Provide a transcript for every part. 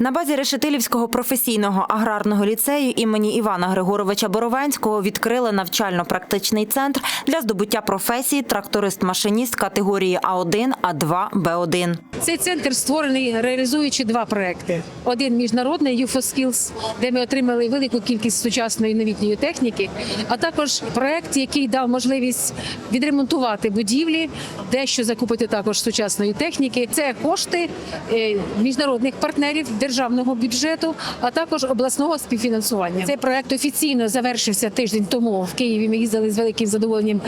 На базі Решетилівського професійного аграрного ліцею імені Івана Григоровича Боровенського відкрили навчально-практичний центр для здобуття професії тракторист-машиніст категорії А1, А2, Б1. Цей центр створений, реалізуючи два проекти: один міжнародний UFO де ми отримали велику кількість сучасної новітньої техніки, а також проект, який дав можливість відремонтувати будівлі, дещо закупити також сучасної техніки. Це кошти е, міжнародних партнерів державного бюджету, а також обласного співфінансування. Цей проект офіційно завершився тиждень тому в Києві. Ми їздили з великим задоволенням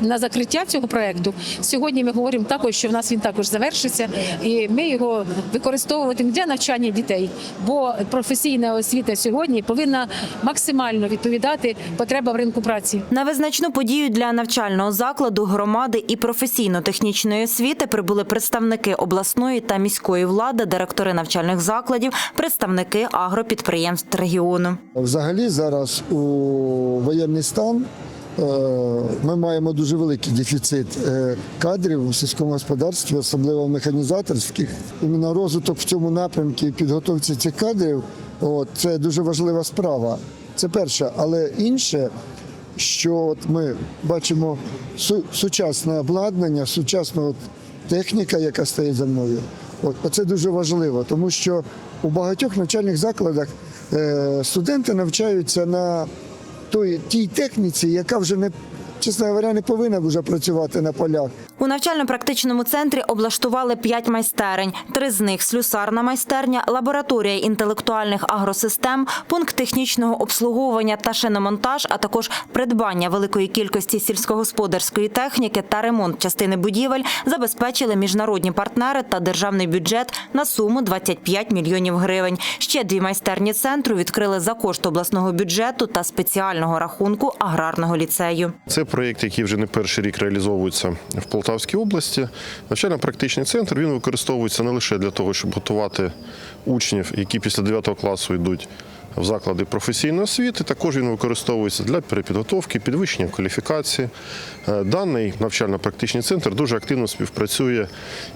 на закриття цього проекту. Сьогодні ми говоримо також, що в нас він також завершиться, і ми його використовуватимемо для навчання дітей. Бо професійна освіта сьогодні повинна максимально відповідати потребам ринку праці. На визначну подію для навчального закладу, громади і професійно-технічної освіти прибули представники обласної та міської влади, директори навчальних закладів, представники агропідприємств регіону. Взагалі зараз у воєнний стан е, ми маємо дуже великий дефіцит е, кадрів у сільському господарстві, особливо механізаторських. Іменно розвиток в цьому напрямку і підготовці цих кадрів от, це дуже важлива справа. Це перше, але інше, що от ми бачимо сучасне обладнання, сучасна от техніка, яка стоїть за мною. От, це дуже важливо, тому що у багатьох навчальних закладах е, студенти навчаються на той, тій техніці, яка вже не, чесно говоря, не повинна вже працювати на полях. У навчально-практичному центрі облаштували п'ять майстерень. Три з них слюсарна майстерня, лабораторія інтелектуальних агросистем, пункт технічного обслуговування та шиномонтаж, а також придбання великої кількості сільськогосподарської техніки та ремонт частини будівель забезпечили міжнародні партнери та державний бюджет на суму 25 мільйонів гривень. Ще дві майстерні центру відкрили за кошт обласного бюджету та спеціального рахунку аграрного ліцею. Це проєкт, який вже не перший рік реалізовується в Полтавській області. Навчально-практичний центр він використовується не лише для того, щоб готувати учнів, які після 9 класу йдуть в заклади професійної освіти. Також він використовується для перепідготовки, підвищення кваліфікації. Е, Даний навчально-практичний центр дуже активно співпрацює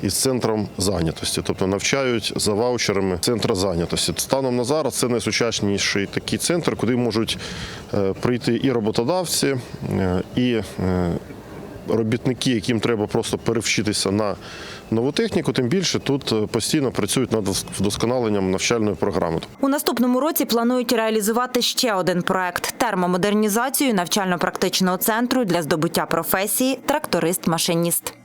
із центром зайнятості, тобто навчають за ваучерами центра зайнятості. Станом на зараз це найсучасніший такий центр, куди можуть е, прийти і роботодавці, е, і робітники, яким треба просто перевчитися на нову техніку, тим більше тут е, постійно працюють над вдосконаленням навчальної програми. У наступному році планують реалізувати ще один проект термомодернізацію навчально-практичного центру для здобуття професії тракторист-машиніст.